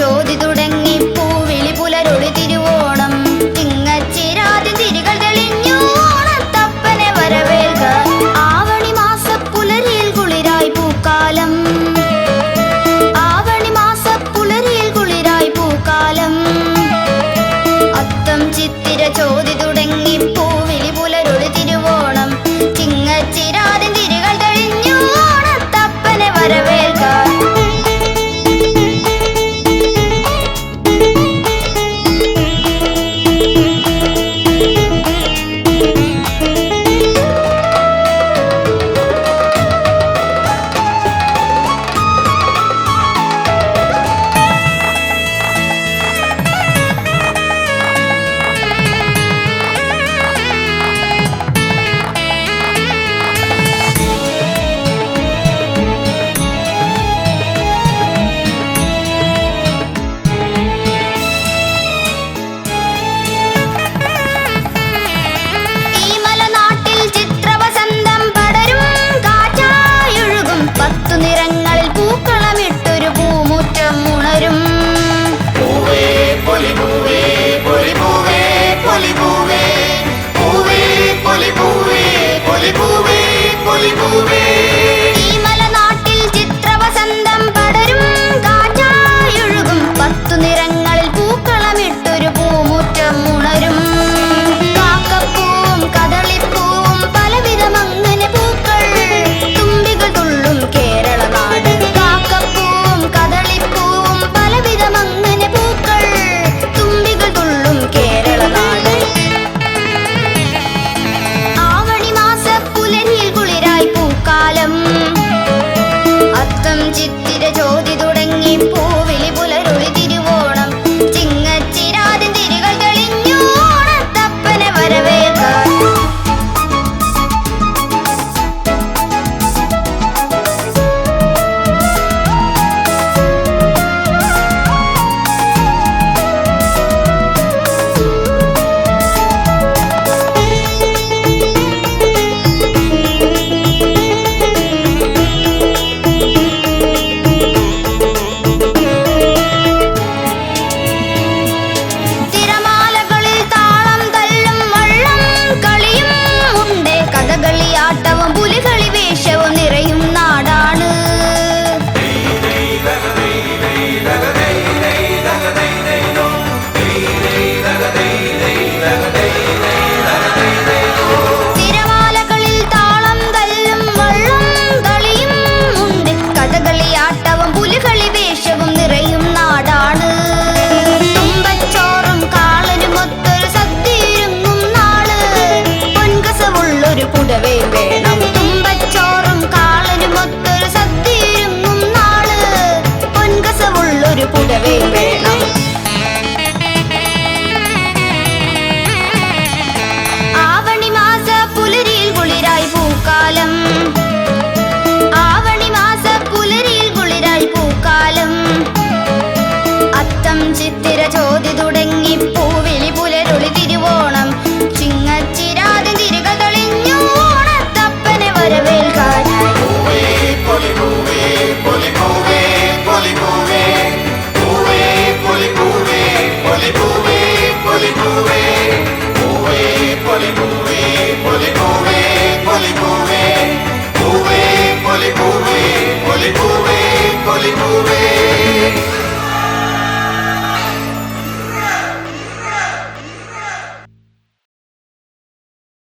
ചോദിതുട ചോതി തുടങ്ങി പൂവിളി പുലരൊളി തിരുവോണം ചിങ്ങച്ചിരാതി തിരികൾ തെളിഞ്ഞു ഓണത്തപ്പനെ വരവേൽക്കാൻ Holy Movie, Holy Movie.